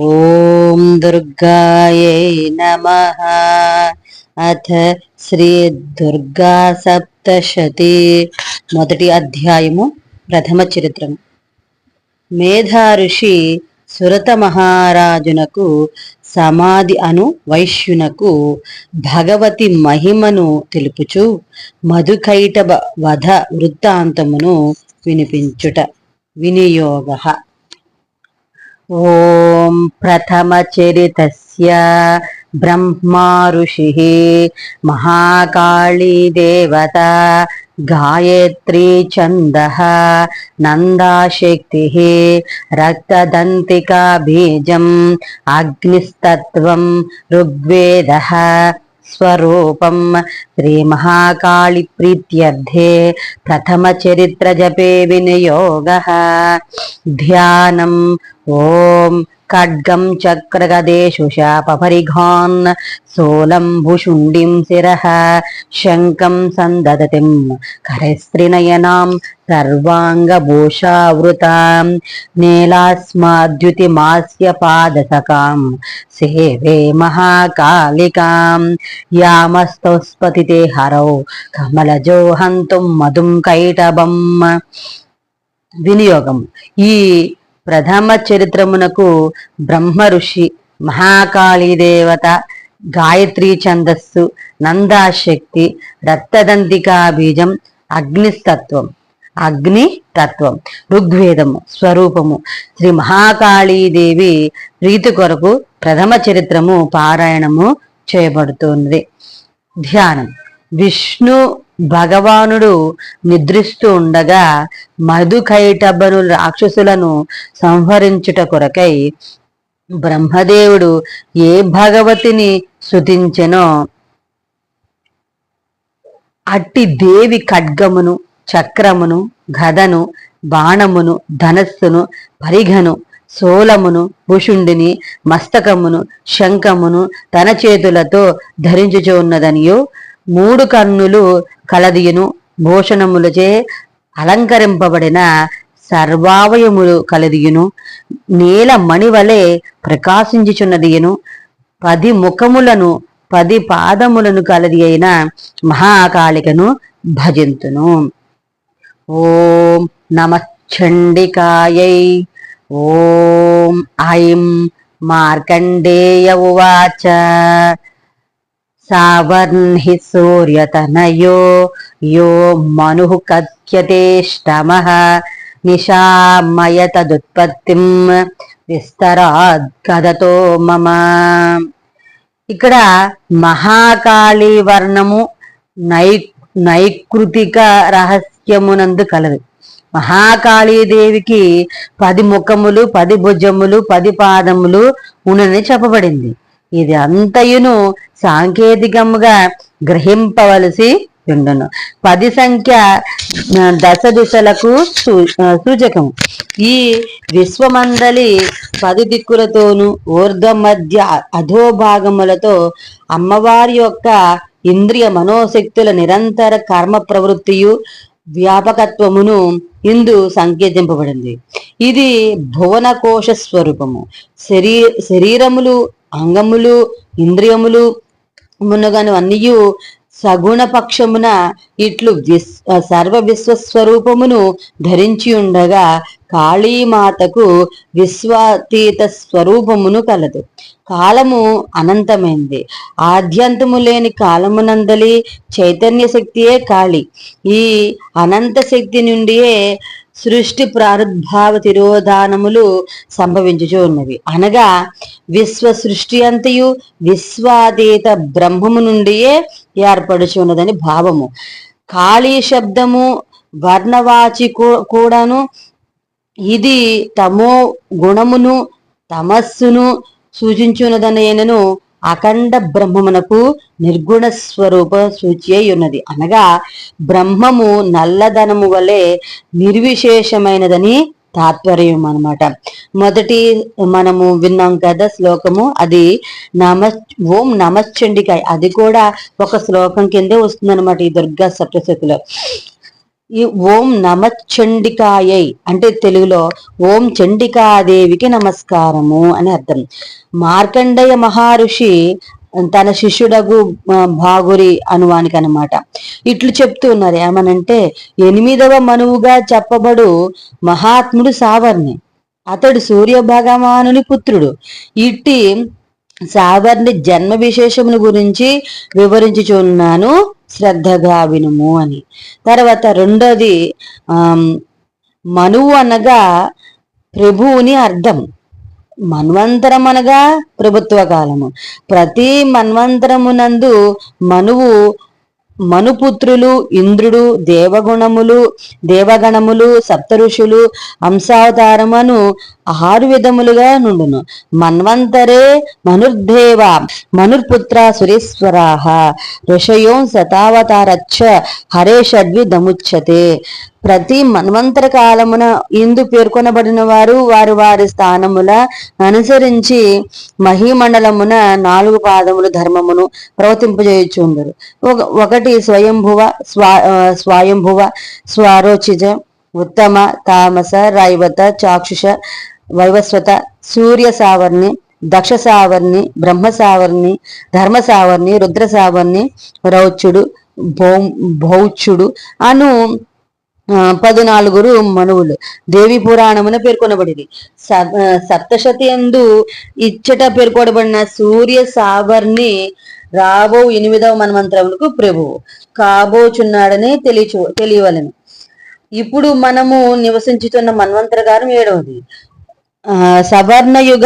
ॐ दुर्गायै नमः అథ శ్రీ దుర్గా సప్తశతి మొదటి అధ్యాయము ప్రథమ చరిత్రము మేధా ఋషి సురత మహారాజునకు సమాధి అను వైశ్యునకు భగవతి మహిమను తెలుపుచు మధుకైటభ వధ వృత్తాంతమును వినిపించుట వినియోగ ఓం ప్రథమచరితస్య బ్రహ్మా ఋషిः महाकाली देवता गायत्री छन्दः नन्दाशक्तिः रक्तदन्तिका बीजम् अग्निस्तत्त्वं ऋग्वेदः స్వరూపం. శ్రీ మహాకాళి ప్రీత్యర్థే ప్రథమ చరిత్ర జపే వినియోగ. ధ్యానం. ఓం ఖడ్గం చక్రగదేషు శాపపరిఘాన్ సోలం భుషుండిం శిరః శంఖం సందదతిం కరస్త్రినయనాం సర్వాంగభూషావృతాం నీలాస్మాద్యుతిమాస్య పాదసకాం సేవే మహాకాళికాం యామస్తౌస్పతితే హరౌ కమలజో హంతుం మధుం కైటభం. వినియోగం. ఈ ప్రథమ చరిత్రమునకు బ్రహ్మ ఋషి మహాకాళీ దేవత గాయత్రీ ఛందస్సు నందాశక్తి రక్తదంతికా బీజం అగ్నిస్తత్వం అగ్ని తత్వం ఋగ్వేదము స్వరూపము. శ్రీ మహాకాళీదేవి ప్రీతి కొరకు ప్రథమ చరిత్రము పారాయణము చేయబడుతున్నది. ధ్యానం. విష్ణు భగవానుడు నిద్రిస్తూ ఉండగా మధుకైటబ్బను రాక్షసులను సంహరించుట కొరకై బ్రహ్మదేవుడు ఏ భగవతిని శుతించెనో అట్టి దేవి ఖడ్గమును చక్రమును గదను బాణమును ధనస్సును పరిఘను సోలమును భుషుండిని మస్తకమును శంఖమును తన చేతులతో ధరించుచు ఉన్నదనియు మూడు కన్నులు కలదియును. భూషణములచే అలంకరింపబడిన సర్వావయములు కలదియును. నీల మణివలే ప్రకాశించుచున్నదియును. పది ముఖములను పది పాదములను కలది అయిన మహాకాళికను భజింతును. ఓం నమశ్చండికాయై ఓం ఐం మార్కండేయ ఉవాచ. సావర్ణి సూర్యతనయో యో మను కథ్యతేష్టమ నిశామయ తదుత్పత్తి విస్తరాద్ కథతో మమ ఇక్కడ మహాకాళీ వర్ణము నై నైకృతిక రహస్యమునందు కలదు. మహాకాళీదేవికి పది ముఖములు పది భుజములు పది పాదములు ఉన్నదని చెప్పబడింది. ఇది అంతయును సాంకేతికముగా గ్రహింపవలసి ఉండును. పది సంఖ్య దశ దిశలకు సూచకము ఈ విశ్వమందలి పది దిక్కులతోనూ ఊర్ధ మధ్య అధోభాగములతో అమ్మవారి యొక్క ఇంద్రియ మనోశక్తుల నిరంతర కర్మ ప్రవృత్తియు వ్యాపకత్వమును ఇందు సంకేతింపబడింది. ఇది భువన కోశ స్వరూపము. శరీ శరీరములు అంగములు ఇంద్రియములు మునగను అన్నియు సగుణ పక్షమున ఇట్లు విస్ సర్వ విశ్వస్వరూపమును ధరించి ఉండగా కాళీమాతకు విశ్వాతీత స్వరూపమును కలదు. కాలము అనంతమైంది. ఆద్యంతము లేని కాలమునందలి చైతన్య శక్తియే కాళి. ఈ అనంత శక్తి నుండియే సృష్టి ప్రారుద్భావ తిరోధానములు సంభవించుచూ ఉన్నవి. అనగా విశ్వ సృష్టి అంతయు విశ్వాతీత బ్రహ్మము నుండియే ఏర్పడుచున్నదని భావము. ఖాళీ శబ్దము వర్ణవాచి కూడాను ఇది తమో గుణమును తమస్సును సూచించున్నదనేనను అఖండ బ్రహ్మమునకు నిర్గుణ స్వరూప సూచి అయి ఉన్నది. అనగా బ్రహ్మము నల్లధనము వలె నిర్విశేషమైనదని తాత్పర్యం అనమాట మొదటి మనము విన్నాం కదా శ్లోకము అది నమ ఓం నమశ్చండికాయ. అది కూడా ఒక శ్లోకం కిందే వస్తుంది అనమాట ఈ దుర్గా సప్తశతిలో ఈ ఓం నమచండికాయై అంటే తెలుగులో ఓం చండికాదేవికి నమస్కారము అని అర్థం. మార్కండేయ మహర్షి తన శిష్యుడగు భాగురి అనువానికి అనమాట ఇట్లు చెప్తూ ఉన్నారు ఏమనంటే ఎనిమిదవ మనువుగా చెప్పబడు మహాత్ముడు సావర్ణి. అతడు సూర్య భగవానుని పుత్రుడు. ఇట్టి సావర్ణి జన్మ విశేషమును గురించి వివరించుచున్నాను. శ్రద్ధగా వినుము అని. తర్వాత రెండోది మనువు అనగా ప్రభువుని అర్థం. మన్వంతరం అనగా ప్రభుత్వ కాలము. ప్రతి మన్వంతరమునందు మనువు మనుపుత్రులు ఇంద్రుడు దేవగుణములు దేవగణములు సప్తఋషులు హంసావతారమును ఆరు విధములుగా నుండును. మన్వంతరే మనుర్దేవ మనుర్పుత్ర సురేశ్వరాహ. ఋషయోం శతావతారచ్చ హరే షడ్విధముచ్చతే ప్రతి మన్వంతర కాలమున ఇందు పేర్కొనబడిన వారు వారు వారి స్థానముల అనుసరించి మహిమండలమున నాలుగు పాదములు ధర్మమును ప్రవర్తింపజేయుచుందరు ఒకటి స్వయంభువ స్వా స్వయంభువ స్వారోచిజ ఉత్తమ తామస రైవత చాక్షుష వైవస్వత సూర్య సావర్ణి దక్ష సావర్ణి బ్రహ్మ సావర్ణి ధర్మ సావర్ణి రుద్ర సావర్ణి రౌచుడు భౌ భౌచుడు అను పదునాలుగురు మనువులు. దేవి పురాణమున పేర్కొనబడింది సప్తశతి ఎందు ఇచ్చట పేర్కొనబడిన సూర్య సావర్ణి రాబో ఎనిమిదవ మన్మంత్రములకు ప్రభువు. కాబోచున్నాడని తెలియచు తెలియవలను. ఇప్పుడు మనము నివసించుతున్న మన్వంతరగారం ఏడవది. సవర్ణయుగ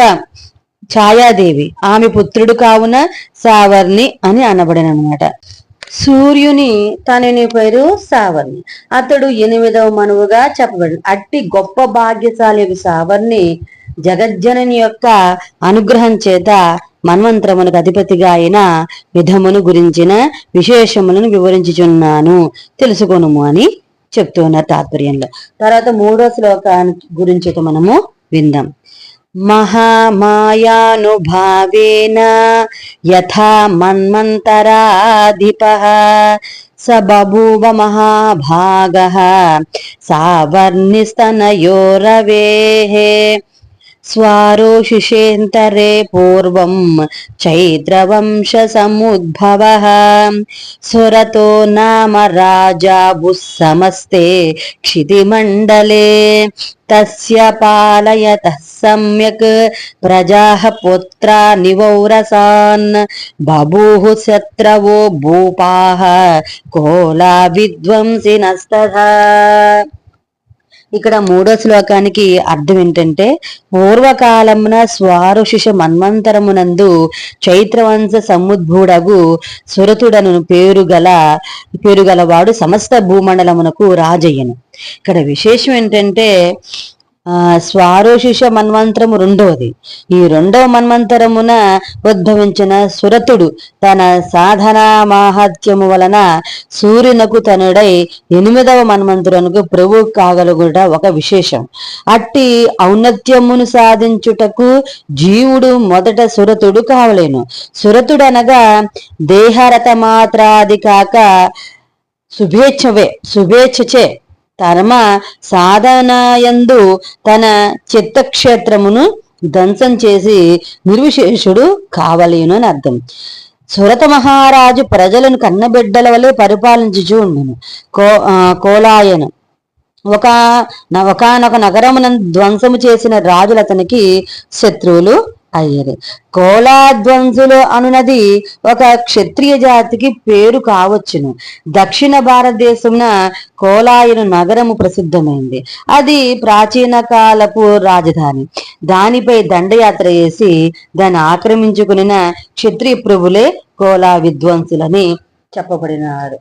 ఛాయాదేవి. ఆమె పుత్రుడు కావున సావర్ణి అని అనబడిన అనమాట సూర్యుని తనని పేరు సావర్ణి. అతడు ఎనిమిదవ మనువుగా చెప్పబడి అట్టి గొప్ప భాగ్యశాలి సావర్ణి జగజ్జనని యొక్క అనుగ్రహం చేత మన్వంతరమునకు అధిపతిగా అయిన విధమును గురించిన విశేషములను వివరించుచున్నాను. తెలుసుకొనుము అని చెప్తున్నారు తాత్పర్యంలో. తర్వాత మూడో శ్లోకాన్ని గురించి మనము విందాం. మహామాయానుభావేన యథా మన్మంతరాధిప స బభూవ మహాభాగ సావర్ణిస్తనయోరవేహే स्वारोशिषेन्तरे पूर्वं चैत्रवंशसमुद्भवः सुरतो नाम राजाबुः समस्ते क्षितिमण्डले तस्य पालयतः सम्यक् प्रजाः पुत्रा निवौरसान् बभूः शत्रवो भूपाः कोला विद्वंसिनस्तथा ఇక్కడ మూడో శ్లోకానికి అర్థం ఏంటంటే పూర్వకాలమున స్వారుషిష మన్వంతరమునందు చైత్రవంశ సముద్భుడగు సురతుడను పేరుగల పేరుగలవాడు సమస్త భూమండలమునకు రాజయ్యను. ఇక్కడ విశేషం ఏంటంటే స్వారోషిష మన్వంతరము రెండవది ఈ రెండవ మన్వంతరమున ఉద్భవించిన సురతుడు తన సాధనా మాహత్యము వలన సూర్యునకు తనుడై ఎనిమిదవ మన్వంతరునకు ప్రభు కాగలుగుట ఒక విశేషం. అట్టి ఔన్నత్యమును సాధించుటకు జీవుడు మొదట సురతుడు కావలేను. సురతుడనగా దేహరత మాత్రాది కాక శుభేచ్ఛవే శుభేచ్ఛచే తరమ సాధనాయందు తన చిత్తక్షేత్రమును ధ్వంసం చేసి నిర్విశేషుడు కావలేను అని అర్థం. సురత మహారాజు ప్రజలను కన్నబిడ్డల వలె పరిపాలించుచూ ఉండను. కో కోలాయను. ఒక ఒకనొక నగరమున ధ్వంసము చేసిన రాజులు అతనికి శత్రువులు అయ్యేది. కోలాధ్వంసులు అనునది ఒక క్షత్రియ జాతికి పేరు కావచ్చును. దక్షిణ భారతదేశమున కోలాయను నగరము ప్రసిద్ధమైంది. అది ప్రాచీన కాలపు రాజధాని. దానిపై దండయాత్ర చేసి దాన్ని ఆక్రమించుకుని క్షత్రియ ప్రభులే కోలా విద్వాంసులని చెప్పబడినారు.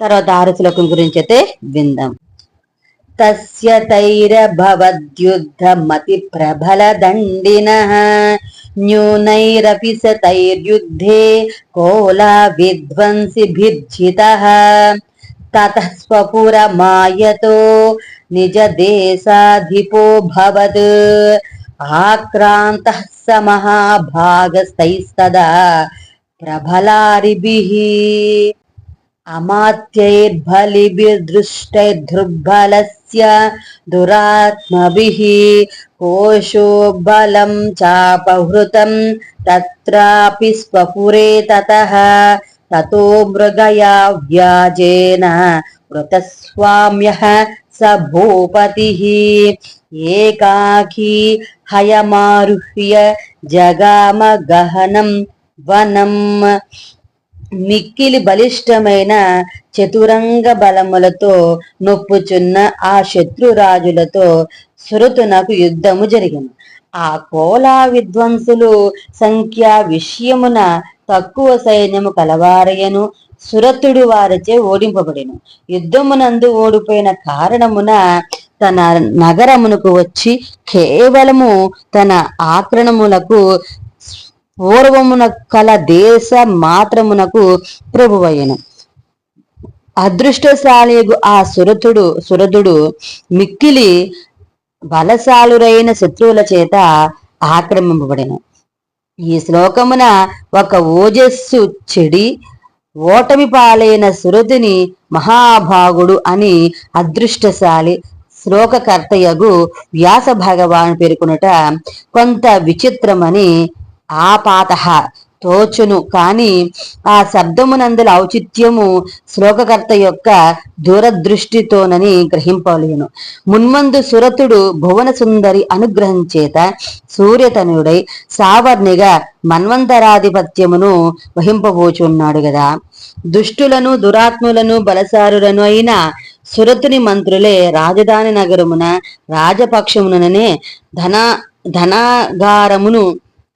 తర్వాత ఆరు గురించి అయితే విందాం. तस्य तैरभवद्युद्धमतिप्रबलदण्डिनः न्यूनैरपि स तैर्युद्धे कोला विध्वंसिभिर्जितः ततः स्वपुरमायतो निजदेशाधिपोऽभवत् आक्रान्तः स महाभागस्तैस्तदा प्रबलारिभिः अमात्यैर्बलिभिर्दृष्टैर्दुर्बलस्य दुरात्मभिः कोशो बलं चापहृतं तत्रापि स्वपुरे ततः ततो मृगया व्याजेन मृतस्वाम्यः स भूपतिः एकाकी हयमारुह्य जगाम गहनं వనం మిక్కిలి బలిష్టమైన చతురంగ బలములతో నొప్పుచున్న ఆ శత్రురాజులతో సురతునకు యుద్ధము జరిగింది ఆ కోలా విద్వంసులు సంఖ్య విషయమున తక్కువ సైన్యము కలవారయను. సురతుడు వారిచే ఓడింపబడిను. యుద్ధమునందు ఓడిపోయిన కారణమున తన నగరమునకు వచ్చి కేవలము తన ఆక్రమములకు పూర్వమున కల దేశ మాత్రమునకు ప్రభువయ్యను అదృష్టశాలిగు ఆ సురతుడు సురథుడు మిక్కిలి బలశాలురైన శత్రువుల చేత ఆక్రమింపబడిన. ఈ శ్లోకమున ఒక ఓజస్సు చెడి ఓటమి పాలైన సురతిని మహాభాగుడు అని అదృష్టశాలి శ్లోకకర్తయగు వ్యాస భగవాను పేర్కొనుట కొంత విచిత్రమని ఆపాత తోచును. కాని ఆ శబ్దమునందుల ఔచిత్యము శ్లోకకర్త యొక్క దూరదృష్టితోనని గ్రహింపలేను మున్మందు సురతుడు భువన సుందరి అనుగ్రహం చేత సూర్యతనుడై సావర్ణిగా మన్వంతరాధిపత్యమును వహింపబోచున్నాడు కదా దుష్టులను దురాత్ములను బలసారులను అయిన సురతుని మంత్రులే రాజధాని నగరమున రాజపక్షముననే ధన ధనాగారమును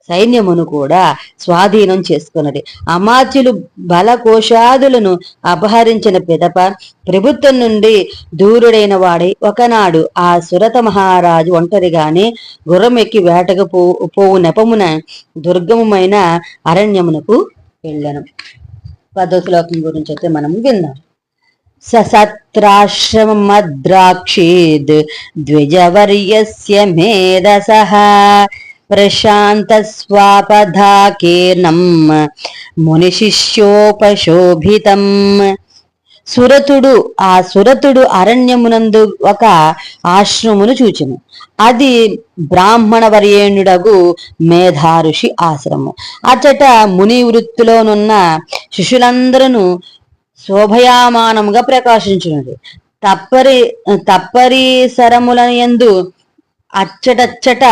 సైన్యమును కూడా స్వాధీనం చేసుకున్నది. అమాత్యులు బలకోశాదులను అపహరించిన పిదప ప్రభుత్వం నుండి దూరుడైన వాడై ఒకనాడు ఆ సురత మహారాజు ఒంటరిగానే గుర్రమెక్కి వేటకు పో పోవు నెపమున దుర్గమైన అరణ్యమునకు వెళ్ళను. పదో శ్లోకం గురించి అయితే మనం విన్నాం. ససత్రాశ్రమద్రాక్షీద్ ద్విజవర్యస్య మేధస ప్రశాంతస్వాపధాకీర్ణం మునిశిష్యోపశోభితం సురతుడు ఆ సురతుడు అరణ్యమునందు ఒక ఆశ్రమును చూచెను. అది బ్రాహ్మణ వర్యేణుడగు మేధారుషి ఆశ్రమం. అచట ముని వృత్తిలోనున్న శిష్యులందరూ శోభయామానముగా ప్రకాశించినది. తప్పరి తప్పరి సరముల ఎందు అచ్చటచ్చట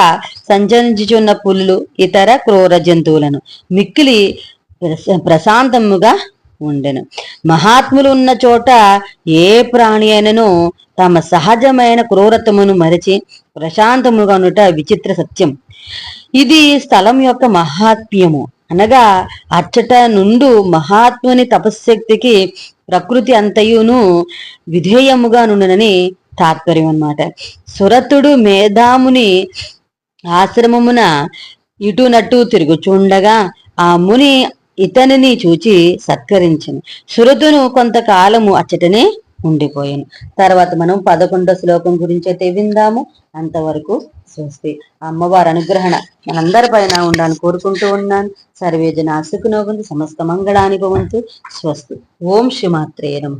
సంచరించుచున్న పులులు ఇతర క్రూర జంతువులను మిక్కిలి ప్రశాంతముగా ఉండెను. మహాత్ములు ఉన్న చోట ఏ ప్రాణి అయినను తమ సహజమైన క్రూరత్వమును మరిచి ప్రశాంతముగా ఉండుట విచిత్ర సత్యం. ఇది స్థలం యొక్క మహాత్మ్యము. అనగా అచ్చట నుండు మహాత్ముని తపశ్శక్తికి ప్రకృతి అంతయును విధేయముగా నుండునని తాత్పర్యం అన్నమాట. సురతుడు మేధాముని ఆశ్రమమున ఇటునట్టు తిరుగుచుండగా ఆ ముని ఇతనిని చూచి సత్కరించను. సురతును కొంతకాలము అచ్చటనే ఉండిపోయాను. తర్వాత మనం పదకొండో శ్లోకం గురించి అయితే విందాము. అంతవరకు స్వస్తి. అమ్మవారి అనుగ్రహణ మనందరి పైన ఉండాలని కోరుకుంటూ ఉన్నాను. సర్వేజన సుఖనోగంతు సమస్త మంగళాని భవంతు. స్వస్తి. ఓం శ్రీమాత్రే నమ.